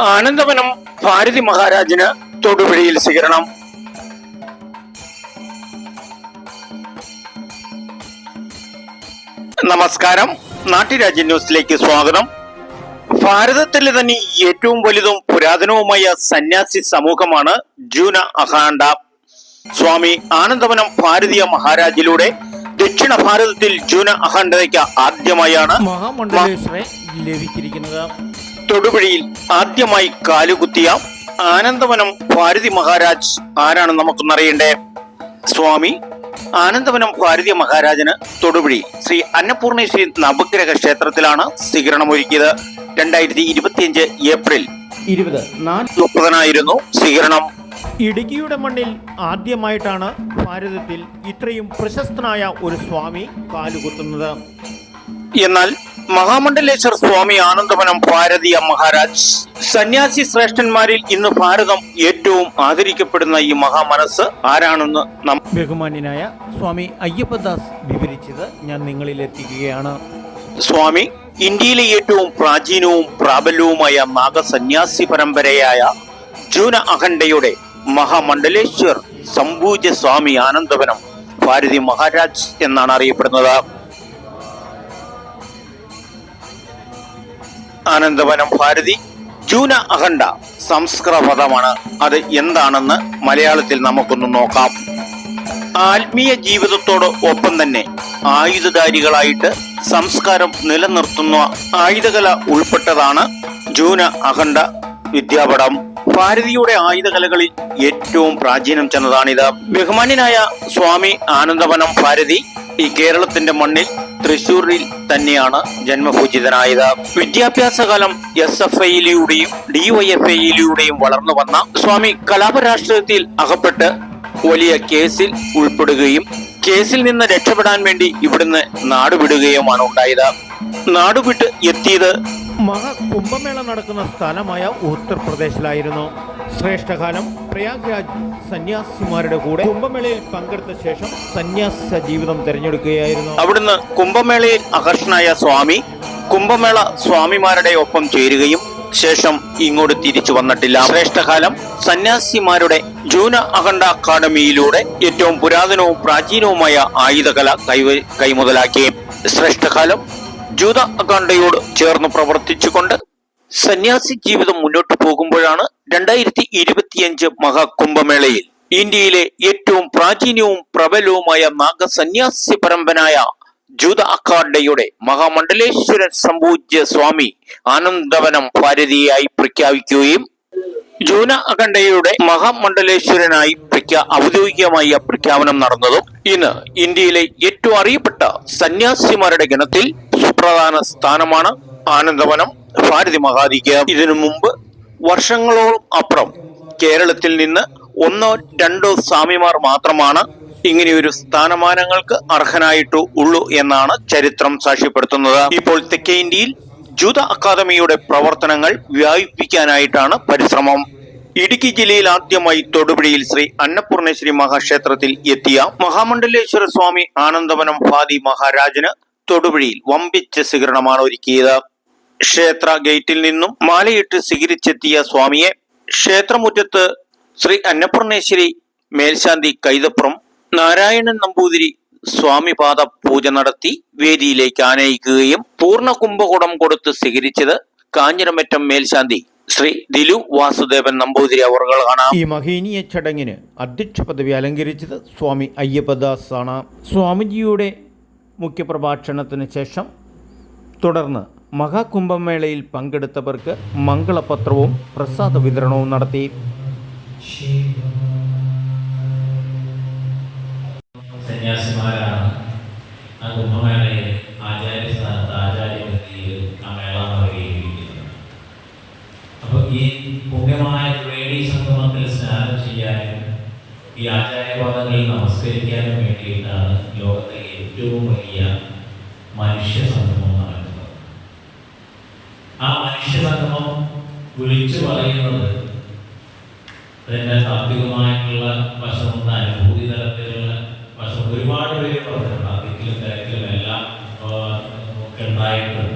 ആനന്ദവനം ഭാരതി മഹാരാജിന് തൊടുപുഴയിൽ സ്വീകരണം. നമസ്കാരം. നാട്ടുരാജ്യ ന്യൂസിലേക്ക് സ്വാഗതം. ഭാരതത്തിലെ തന്നെ ഏറ്റവും വലുതും പുരാതനവുമായ സന്യാസി സമൂഹമാണ് ജൂന അഹാണ്ട സ്വാമി ആനന്ദവനം ഭാരതീയ മഹാരാജിലൂടെ ദക്ഷിണ ഭാരതത്തിൽ ജൂന അഹാണ്ടതയ്ക്ക് ആദ്യമായാണ് മഹാമണ്ഡലേശ്വരെ ലഭിച്ചിരിക്കുന്നത്. തൊടുപുഴയിൽ ആദ്യമായി കാലുകുത്തിയ ആനന്ദവനം ഭാരതി മഹാരാജ് ആരാണ് നമുക്കൊന്നറിയണ്ടേ? സ്വാമി ആനന്ദവനം ഭാരതി മഹാരാജന് തൊടുപുഴി ശ്രീ അന്നപൂർണേശ്വരി നവഗ്രഹ ക്ഷേത്രത്തിലാണ് സ്വീകരണമൊരുക്കിയത്. രണ്ടായിരത്തി ഇരുപത്തിയഞ്ച് ഏപ്രിൽ ഇരുപത്. മുപ്പതിനായിരുന്നു സ്വീകരണം. ഇടുക്കിയുടെ മണ്ണിൽ ആദ്യമായിട്ടാണ് ഭാരതത്തിൽ ഇത്രയും പ്രശസ്തനായ ഒരു സ്വാമി കാലുകുത്തുന്നത്. എന്നാൽ മഹാമണ്ഡലേശ്വർ സ്വാമി ആനന്ദവനം ഭാരതീയ മഹാരാജ്. സന്യാസി ശ്രേഷ്ഠന്മാരിൽ ഇന്ന് ഭാരതം ഏറ്റവും ആദരിക്കപ്പെടുന്ന ഈ മഹാമനസ് ആരാണെന്ന് നാം ബഹുമാന്യനായ സ്വാമി അയ്യപ്പദാസ് വിവരിച്ചത് ഞാൻ നിങ്ങളിൽ എത്തിക്കുകയാണ് സ്വാമി ഇന്ത്യയിലെ ഏറ്റവും പ്രാചീനവും പ്രാബല്യവുമായ നാഗസന്യാസി പരമ്പരയായ ജൂന അഖണ്ഡയുടെ മഹാമണ്ഡലേശ്വർ സംഭൂജ സ്വാമി ആനന്ദവനം ഭാരതി മഹാരാജ് എന്നാണ് അറിയപ്പെടുന്നത്. ആനന്ദവനം ഭാരതി. ജൂന അഖണ്ഡ സംസ്കൃത പദമാണ് അത് എന്താണെന്ന് മലയാളത്തിൽ നമുക്കൊന്ന് നോക്കാം. ആത്മീയ ജീവിതത്തോട് ഒപ്പം തന്നെ ആയുധധാരികളായിട്ട് സംസ്കാരം നിലനിർത്തുന്ന ആയുധകല ഉൾപ്പെട്ടതാണ് ജൂന അഖണ്ഡ വിദ്യാപഠം. ഭാരതിയുടെ ആയുധകലകളിൽ ഏറ്റവും പ്രാചീനം ചെന്നതാണിത്. ബഹുമാന്യനായ സ്വാമി ആനന്ദവനം ഭാരതി ഈ കേരളത്തിന്റെ മണ്ണിൽ തൃശൂരിൽ തന്നെയാണ് ജന്മപൂജിതനായത് വിദ്യാഭ്യാസകാലം എസ് എഫ് ഐയിലൂടെയും ഡിവൈഎഫ് ഐയിലൂടെയും വളർന്നു വന്ന സ്വാമി കലാപരാഷ്ട്രീയത്തിൽ അകപ്പെട്ട് വലിയ കേസിൽ ഉൾപ്പെടുകയും കേസിൽ നിന്ന് രക്ഷപ്പെടാൻ വേണ്ടി ഇവിടുന്ന് നാടുവിടുകയുമാണ് ഉണ്ടായത്. നാടുവിട്ട് എത്തിയത് മഹാകുംഭമേള നടക്കുന്ന സ്ഥലമായ ഉത്തർപ്രദേശിലായിരുന്നു. ശ്രേഷ്ഠകാലം പ്രയാഗ്രാജ് സന്യാസിമാരുടെ കൂടെ കുംഭമേളയിൽ പങ്കെടുത്ത ശേഷം സന്യാസ ജീവിതം തിരഞ്ഞെടുക്കുകയായിരുന്നു. അവിടുന്ന് കുംഭമേളയിൽ ആകർഷണായ സ്വാമി കുംഭമേള സ്വാമിമാരുടെ ഒപ്പം ചേരുകയും ശേഷം ഇങ്ങോട്ട് തിരിച്ചു വന്നിട്ടില്ല. ശ്രേഷ്ഠകാലം സന്യാസിമാരുടെ ജൂന അഖണ്ഡ അക്കാദമിയിലൂടെ ഏറ്റവും പുരാതനവും പ്രാചീനവുമായ ആയുധകല കൈ കൈമുതലാക്കി. ശ്രേഷ്ഠകാലം ജൂത അഖണ്ഡയോട് ചേർന്ന് പ്രവർത്തിച്ചുകൊണ്ട് സന്യാസി ജീവിതം മുന്നോട്ട് പോകുമ്പോഴാണ് രണ്ടായിരത്തി ഇരുപത്തിയഞ്ച് മഹാകുംഭമേളയിൽ ഇന്ത്യയിലെ ഏറ്റവും പ്രാചീനവും പ്രബലവുമായ നാഗസന്യാസി പരമ്പനായ ജൂത അഖാഡയുടെ മഹാമണ്ഡലേശ്വരൻ സംപൂജ്യ സ്വാമി ആനന്ദവനം ഭാരതിയായി പ്രഖ്യാപിക്കുകയും ജൂന അഖണ്ഡയുടെ മഹാമണ്ഡലേശ്വരനായി പ്രഖ്യാ ഔദ്യോഗികമായി പ്രഖ്യാപനം നടന്നതും ഇന്ന് ഇന്ത്യയിലെ ഏറ്റവും അറിയപ്പെട്ട സന്യാസിമാരുടെ ഗണത്തിൽ സുപ്രധാന സ്ഥാനമാണ് ആനന്ദവനം ഭാരതി മഹാദിക്ക്. ഇതിനു മുമ്പ് വർഷങ്ങളോളം അപ്പുറം കേരളത്തിൽ നിന്ന് ഒന്നോ രണ്ടോ സ്വാമിമാർ മാത്രമാണ് ഇങ്ങനെയൊരു സ്ഥാനമാനങ്ങൾക്ക് അർഹനായിട്ടു ഉള്ളൂ എന്നാണ് ചരിത്രം സാക്ഷ്യപ്പെടുത്തുന്നത്. ഇപ്പോൾ തെക്കേ ഇന്ത്യയിൽ ജൂത അക്കാദമിയുടെ പ്രവർത്തനങ്ങൾ വ്യാപിപ്പിക്കാനായിട്ടാണ് പരിശ്രമം. ഇടുക്കി ജില്ലയിൽ ആദ്യമായി തൊടുപുഴയിൽ ശ്രീ അന്നപൂർണേശ്വരി മഹാക്ഷേത്രത്തിൽ എത്തിയ മഹാമണ്ഡലേശ്വര സ്വാമി ആനന്ദവനം ഭാതി മഹാരാജന് തൊടുപുഴയിൽ വമ്പിച്ച സ്വീകരണമാണ് ഒരുക്കിയത്. ക്ഷേത്ര ഗേറ്റിൽ നിന്നും മാലയിട്ട് സ്വീകരിച്ചെത്തിയ സ്വാമിയെ ക്ഷേത്രമുറ്റത്ത് ശ്രീ അന്നപൂർണേശ്വരി മേൽശാന്തി കൈതപ്പുറം നാരായണൻ നമ്പൂതിരി സ്വാമിപാദ പൂജ നടത്തി വേദിയിലേക്ക് ആനയിക്കുകയും പൂർണ കുംഭകുടം കൊടുത്ത് സ്വീകരിച്ചത് കാഞ്ഞിരമറ്റം മേൽശാന്തി ശ്രീ ദിലു വാസുദേവൻ നമ്പൂതിരി അവർകളാണ്. ഈ മഹീനീയ ചടങ്ങിന് അധ്യക്ഷ പദവി അലങ്കരിച്ചത് സ്വാമി അയ്യപ്പദാസ് ആണ് സ്വാമിജിയുടെ മുഖ്യപ്രഭാഷണത്തിന് ശേഷം തുടർന്ന് മഹാകുംഭമേളയിൽ പങ്കെടുത്തവർക്ക് മംഗളപത്രവും പ്രസാദ വിതരണവും നടത്തി. അപ്പോൾ ഈ പുണ്യമായ ഈ നമസ്കരിക്കാനും വേണ്ടിയിട്ടാണ് ലോകത്തെ ഏറ്റവും വലിയ മനുഷ്യ സംഗമം നടക്കുന്നത് ആ മനുഷ്യ സംഗമം വിളിച്ചു പറയുന്നത് അതിന്റെ താത്വികമായിട്ടുള്ള വശമുണ്ട് അനുഭൂതി തലത്തിലുള്ള വശം ഒരുപാട് പേര് പറഞ്ഞിട്ടുണ്ട്. താത്വികത്തിലും തരത്തിലും എല്ലാം ഉണ്ടായിട്ടുണ്ട്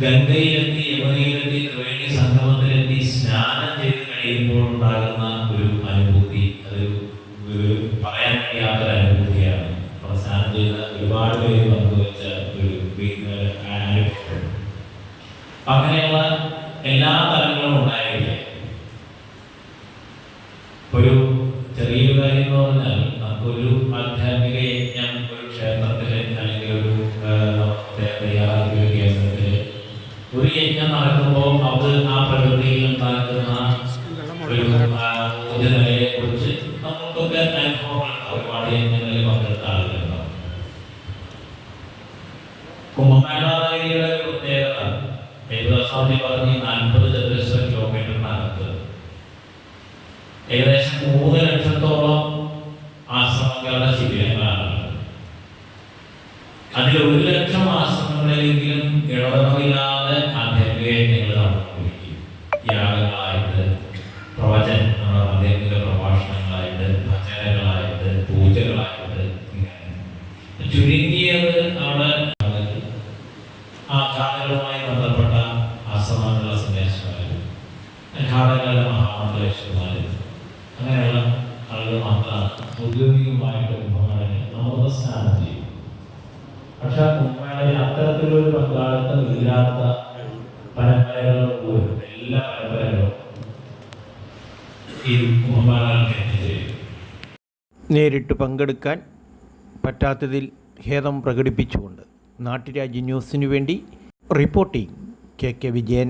ഗംഗയിലെത്തി യമുനയിലെത്തി ത്രിവേണി സംഗമത്തിലെത്തി സ്നാനം ചെയ്ത് കഴിയുമ്പോൾ ഉണ്ടാകുന്ന ഒരു അനുഭൂതി അതൊരു ഒരു പറയാൻ കഴിയാത്തൊരു അനുഭൂതിയാണ് അവിടെ സ്നാനം ചെയ്ത ഒരുപാട് പേര് പങ്കുവച്ച ഒരു വി- ഒരു അനുഭവം അങ്ങനെയുള്ള എല്ലാ തലങ്ങളും ഉണ്ടായില്ലേ ഒരു ചെറിയൊരു കാര്യം എന്ന് പറഞ്ഞാൽ നമുക്കൊരു ആധ്യാത്മിക യജ്ഞം ഒരു ക്ഷേത്രത്തിൽ അല്ലെങ്കിൽ ഒരു തയ്യാറാക്കിയ ഒരു കേന്ദ്രത്തിൽ ഒരു യജ്ഞം നടക്കുമ്പോൾ അത് ആ പ്രകൃതിയിൽ ഉണ്ടാക്കുന്ന ഒരു ഊർജനിലയെ കുറിച്ച് നമുക്കൊക്കെ അനുഭവങ്ങളുണ്ടാവും ഒരുപാട് യജ്ഞങ്ങളിൽ പങ്കെടുത്ത ആളുകളുണ്ടാവും കുംഭമേളയുടെ പ്രത്യേകത. ഏകദേശം പറഞ്ഞ് നാൽപ്പത് മൂന്ന് ലക്ഷത്തോളം ആശ്രമങ്ങളുടെ അതിൽ ഒരു ലക്ഷം ആശ്രമങ്ങളിലെങ്കിലും ഇടതടവില്ലാതെ നടന്നുകൊണ്ടിരിക്കും യാഗങ്ങളായിട്ട് പ്രവചൻ നമ്മുടെ ആധ്യാത്മിക പ്രഭാഷണങ്ങളായിട്ട് ഭജനകളായിട്ട് പൂജകളായിട്ട് ചുരുങ്ങിയത് അവിടെ ഔദ്യോഗികമായിട്ട് കുംഭമേളയിൽ നമ്മൾ സ്നാനം ചെയ്യും. പക്ഷെ ആ കുംഭമേളയിൽ അത്തരത്തിലൊരു പങ്കാളിത്തം ഇല്ലാത്ത പരമ്പരകളും പോലും എല്ലാ പരമ്പരകളും ഈ കുംഭമേളകൾക്ക് എത്തിച്ചേരും നേരിട്ട് പങ്കെടുക്കാൻ പറ്റാത്തതിൽ ഖേദം പ്രകടിപ്പിച്ചുകൊണ്ട് നാട്ടുരാജ്യ ന്യൂസിനു വേണ്ടി റിപ്പോർട്ടിംഗ് കെ കെ വിജയൻ